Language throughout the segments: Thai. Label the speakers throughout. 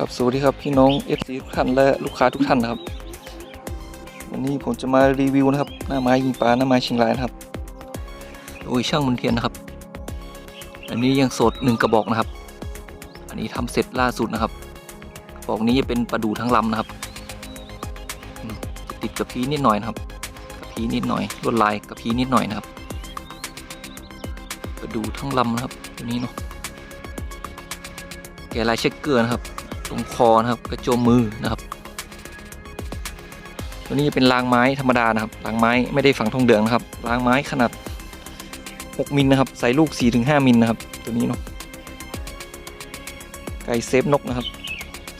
Speaker 1: ครับสวัสดีครับพี่น้อง FC ทุกท่านและลูกค้าทุกท่านนะครับ วันนี้ผมจะมารีวิวนะครับ หน้าไม้ยิงปลาหน้าไม้ชิงรายนะครับโดยช่างมนเทียนนะครับ อันนี้ยังสดหนึ่งกระบอกนะครับ อันนี้ทำเสร็จล่าสุดนะครับกระบอกนี้จะเป็นปลาดูทั้งลำนะครับ ติดกับพีนิดหน่อยนะครับกับพีนิดหน่อยลวดลายกับพีนิดหน่อยนะครับปลาดูทั้งลำนะครับตัวนี้เนาะแกลายเช็คเกอร์นะครับ ตรงคอนะครับ กระโจมมือนะครับ ตัวนี้จะเป็นรางไม้ธรรมดานะครับรางไม้ไม่ได้ฝังทองเหลืองนะครับรางไม้ขนาด 6มิลนะครับใส่ลูก 4-5มิลนะครับ ตัวนี้เนาะไก่เซฟนกนะครับ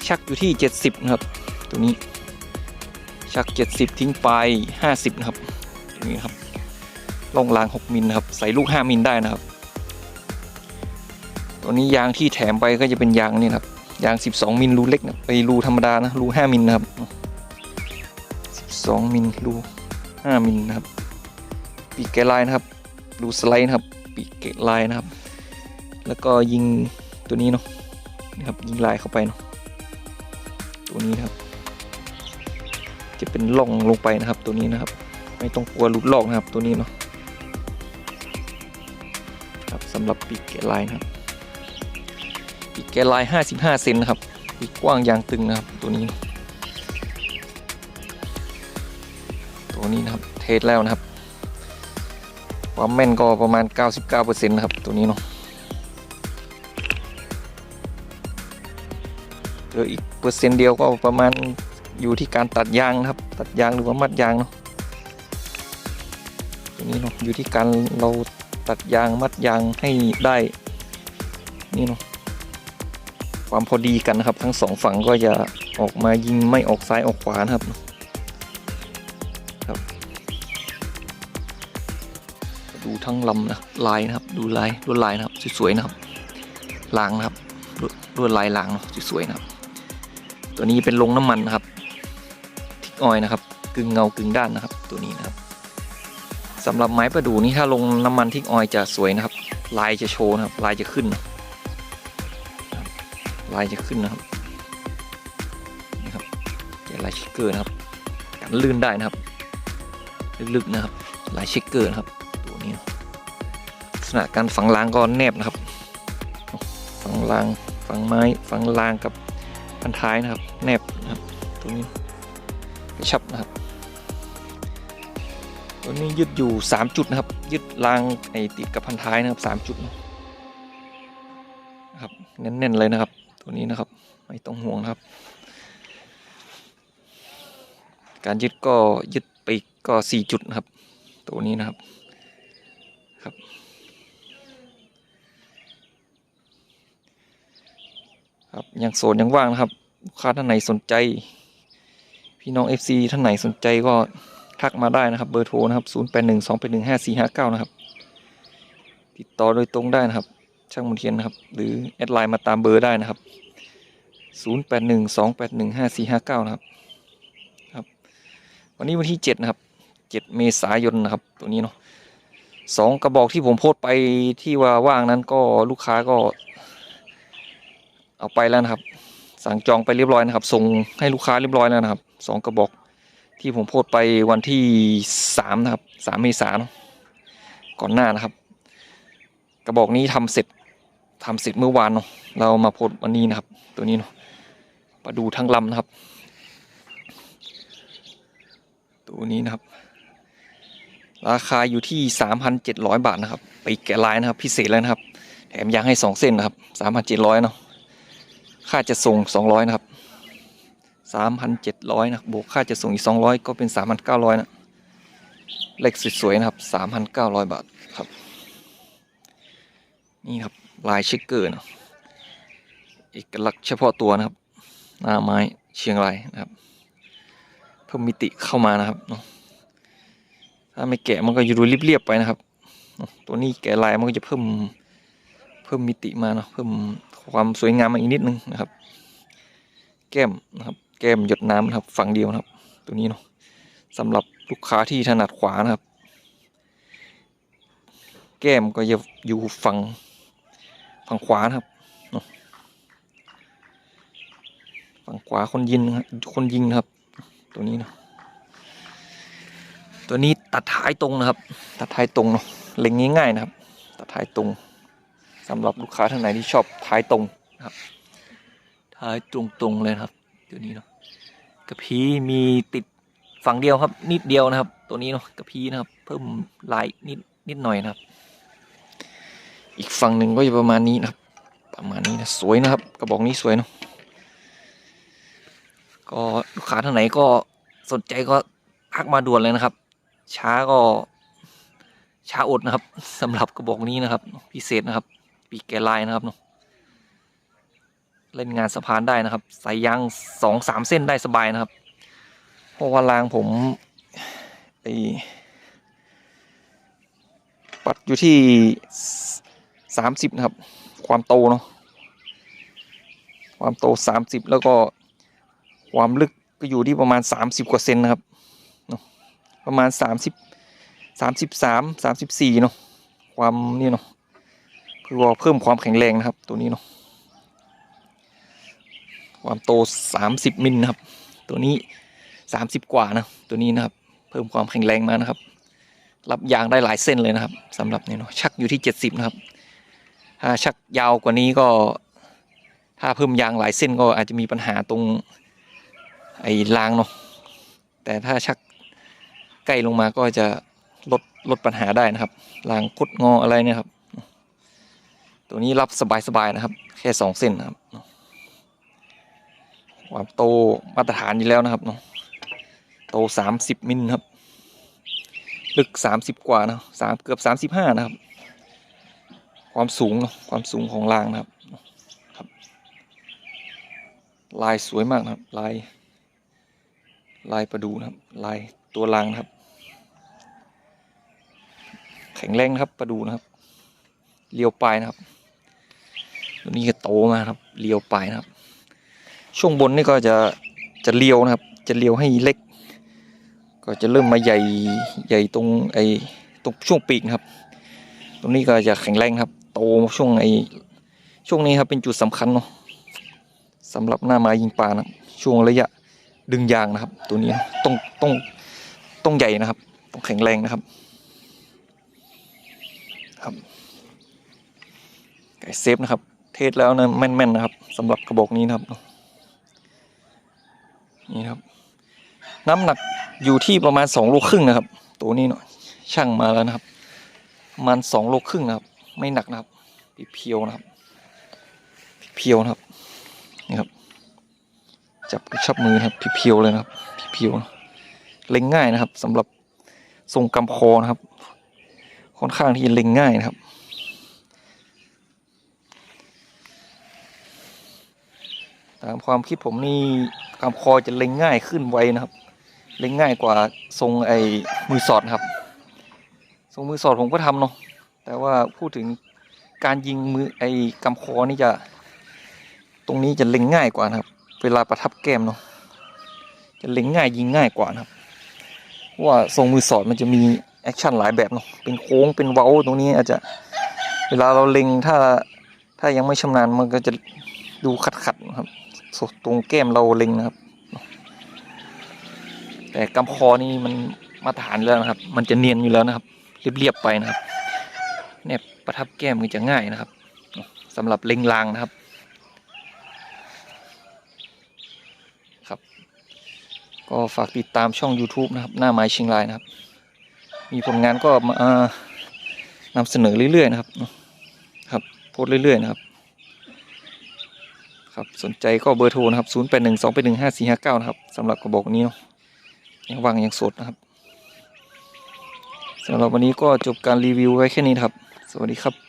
Speaker 1: ชักอยู่ที่ 70 นะครับ ตัวนี้ ชัก 70 ทิ้งไป 50 นะครับตัวนี้ครับลงราง 6มิลนะครับ ใส่ลูก 5 มิลได้นะครับ ตัวนี้ยางที่แถมไปก็จะเป็นยางนี่นะครับ ยาง 12 มิลรูเล็กนะไปรูธรรมดานะรู5มิลนะครับ 12 มิลรู5มิลนะครับ ปีกแกลายนะครับรูสไลด์นะครับ ปีกแกลายนะครับ แล้วก็ยิงตัวนี้เนาะนะครับยิงลายเข้าไปเนาะตัวนี้นะครับ จะเป็นล่องลงไปนะครับตัวนี้นะครับ ไม่ต้องกลัวหลุดลอกนะครับตัวนี้เนาะครับสำหรับปีกแกลายนะครับ กแกลาย 55 เซนนะครับปีกกว้างยางตึงนะครับตัวนี้ ตัวนี้นะครับเทสแล้วนะครับ ความแม่นก็ประมาณ 99%นะครับตัวนี้เนาะเหลืออีกเปอร์เซ็นต์เดียวก็ประมาณอยู่ที่การตัดยางนะครับ ตัดยางหรือว่ามัดยางเนาะตัวนี้เนาะอยู่ที่การเราตัดยางมัดยางให้ได้นี่เนาะ ความพอดีกันนะครับ ทั้งสองฝั่งก็จะออกมายิงไม่ออกซ้ายออกขวานะครับครับ ดูทั้งลำนะลายนะครับ ดูลายลวดลายนะครับสวยๆนะครับลางนะครับลวดลวดลายลางเนาะสวยๆนะครับ ตัวนี้เป็นลงน้ำมันนะครับทิกออยนะครับ กึ่งเงากึ่งด้านนะครับ ตัวนี้นะครับสำหรับไม้ประดู่นี่ถ้าลงน้ำมันทิกออยจะสวยนะครับ ลายจะโชว์นะครับ ลายจะขึ้นนะ ลายจะขึ้นนะครับนี่ครับแกะลายเช็คเกอร์นะครับกันลื่นได้นะครับ ลึกๆนะครับ ลายเช็คเกอร์นะครับตัวนี้ลักษณะการฝังรางก็แนบนะครับฝังรางฝังไม้ฝังรางกับพันท้ายนะครับ แนบนะครับตัวนี้กระชับนะครับตัวนี้ยึดอยู่ 3 จุดนะครับ ยึดรางไอติดกับพันท้ายนะครับ 3 จุดนะครับแน่นๆเลยนะครับ ตัวนี้นะครับ ไม่ต้องห่วงครับ การยึดก็ยึดไปกก็สี่จุดนะครับ ตัวนี้นะครับครับ ครับยังโซนยังว่างนะครับลูกค้าท่านไหนสนใจ พี่น้อง FC ท่านไหนสนใจก็ทักมาได้นะครับ เบอร์โทรนะครับ 0 8 1 2 8 1 5 4 5 9 นะครับ ติดต่อโดยตรงได้นะครับ ช่างมนเทียนนะครับ หรือแอดไลน์มาตามเบอร์ได้นะครับ 0812815459 นะครับครับ วันนี้วันที่ 7 นะครับ 7 เมษายนนะครับ ตัวนี้เนาะสองกระบอกที่ผมโพสไปที่ว่าว่างนั้นก็ลูกค้าก็เอาไปแล้วนะครับ สั่งจองไปเรียบร้อยนะครับ ส่งให้ลูกค้าเรียบร้อยแล้วนะครับสองกระบอกที่ผมโพสไปวันที่3นะครับ3เมษายนก่อนหน้านะครับ กระบอกนี้ทำเสร็จ ทำเสร็จเมื่อวานเนาะเรามาโพสต์วันนี้นะครับ ตัวนี้เนาะมาดูทั้งลำนะครับ ตัวนี้นะครับ ราคาอยู่ที่3,700บาทนะครับ ไปแกะลายนะครับ พิเศษเลยนะครับ แถมยางให้2เส้นนะครับ3,700เนาะค่าจะส่ง200นะครับ3,700นะบวกค่าจะส่งอีก200ก็เป็น3,900นะเหลขสวยๆนะครับ3,900บาทครับ นี่ครับลายเช็คเกอร์นะเอกลักษณ์เฉพาะตัวนะครับ หน้าไม้เชียงรายนะครับ เพิ่มมิติเข้ามานะครับเนาะถ้าไม่แกะมันก็จะดูเรียบๆไปนะครับ ตัวนี้แกะลายมันก็จะเพิ่มเพิ่มมิติมาเนาะเพิ่มความสวยงามมาอีกนิดนึงนะครับ แก้มนะครับแก้มหยดน้ำนะครับฝั่งเดียวนะครับ ตัวนี้เนาะสำหรับลูกค้าที่ถนัดขวานะครับ แก้มก็จะอยู่ฝั่ง ฝั่งขวานะครับฝั่งขวาคนยิงคนยิงนะครับ ตัวนี้เนาะตัวนี้ตัดท้ายตรงนะครับ ตัดท้ายตรงเนาะเล็งง่ายๆนะครับ ตัดท้ายตรงสำหรับลูกค้าท่านไหนที่ชอบท้ายตรงนะครับ ท้ายตรงๆเลยครับ ตัวนี้เนาะกระพี้มีติดฝั่งเดียวครับ นิดเดียวนะครับ ตัวนี้เนาะกระพี้นะครับ เพิ่มลายนิดนิดหน่อยนะครับ อีกฝั่งหนึ่งก็จะประมาณนี้นะครับ ประมาณนี้นะสวยนะครับ กระบอกนี้สวยเนาะก็ลูกค้าท่านไหนก็สนใจก็ทักมาด่วนเลยนะครับ ช้าก็ช้าอดนะครับสำหรับกระบอกนี้นะครับ พิเศษนะครับ ปีกแกลายนะครับเนาะเล่นงานสะพานได้นะครับใส่ยางสองสามเส้นได้สบายนะครับ เพราะว่ารางผมไอปัดอยู่ที่ สามสิบนะครับ ความโตเนาะความโตสามสิบแล้วก็ความลึกก็อยู่ที่ประมาณสามสิบกว่าเซนนะครับประมาณสามสิบสามสิบสามสามสิบสี่เนาะความนี่เนาะเพื่อเพิ่มความแข็งแรงนะครับ ตัวนี้เนาะความโตสามสิบมิลนะครับ ตัวนี้สามสิบกว่านะตัวนี้นะครับ เพิ่มความแข็งแรงมานะครับ รับยางได้หลายเส้นเลยนะครับสำหรับนี่เนาะชักอยู่ที่เจ็ดสิบนะครับ ถ้าชักยาวกว่านี้ก็ ถ้าเพิ่มยางหลายเส้นก็อาจจะมีปัญหาตรงไอ้รางเนาะแต่ถ้าชักใกล้ลงมาก็จะลดลดปัญหาได้นะครับรางคดงออะไรเนี่ยครับ ตัวนี้รับสบายๆนะครับ แค่สองเส้นนะครับความโตมาตรฐานอยู่แล้วนะครับเนาะโตสามสิบมิลครับ ลึกสามสิบกว่านะสามเกือบสามสิบห้านะครับ ความสูงเนาะความสูงของรางนะครับครับ ลายสวยมากนะครับ ลาย ลายประดูนะครับ ลายตัวรางนะครับ แข็งแรงนะครับประดูนะครับเลียวปลายนะครับตัวนี้ก็โตมาครับเลียวปลายนะครับ ช่วงบนนี่ก็จะจะเลียวนะครับ จะเลียวให้เล็ก ก็จะเริ่มมาใหญ่ใหญ่ตรงไอ้ตรงช่วงปีกครับ ตรงนี้ก็จะแข็งแรงครับ โตช่วงไอช่วงนี้ครับเป็นจุดสำคัญเนาะสำหรับหน้าไม้ยิงปลานะช่วงระยะดึงยางนะครับ ตัวนี้ต้องต้องต้องใหญ่นะครับ ต้องแข็งแรงนะครับครับไก่เซฟนะครับ เทสแล้วนะแม่นๆนะครับสำหรับกระบอกนี้นะครับนี่ครับ น้ำหนักอยู่ที่ประมาณสองโลครึ่งนะครับ ตัวนี้เนาะช่างมาแล้วนะครับประมาณสองโลครึ่งนะครับ ไม่หนักนะครับเพียวนะครับเพียวนะครับนี่ครับ จับกระชับมือครับเพียวเลยนะครับเพียวเล็งง่ายนะครับสำหรับทรงกำคอนะครับ ค่อนข้างที่จะเล็งง่ายนะครับตามความคิดผมนี่กำคอจะเล็งง่ายขึ้นไวนะครับ เล็งง่ายกว่าทรงไอ้มือสอดครับ ทรงมือสอดผมก็ทำเนาะ แต่ว่าพูดถึงการยิงมือไอ้กำคอนี่จะ ตรงนี้จะเล็งง่ายกว่านะครับ เวลาประทับแก้มเนาะจะเล็งง่ายยิงง่ายกว่านะครับเพราะว่าทรงมือสอดมันจะมีแอคชั่นหลายแบบเนาะเป็นโค้งเป็นเว้าตรงนี้อาจจะเวลาเราเล็งถ้าถ้ายังไม่ชำนาญมันก็จะดูขัดๆนะครับตรงแก้มเราเล็งนะครับ แต่กำคอนี่มันมาตรฐานแล้วนะครับ มันจะเนียนอยู่แล้วนะครับ เรียบๆไปนะครับ เนี่ยประทับแก้มมันจะง่ายนะครับสำหรับเล็งลางนะครับครับ ก็ฝากติดตามช่อง YouTube นะครับ หน้าไม้ชียงรายนะครับ มีผลงานก็มานำเสนอเรื่อยๆนะครับครับโพสเรื่อยๆนะครับครับสนใจก็เบอร์โทรนะครับ 0 8 1 2 8 1 5 4 5 9 นะครับสำหรับกระบอกนี้นะยังวางยังสดนะครับสำหรับวันนี้ก็จบการรีวิวไว้แค่นี้ครับ วัสดีครับ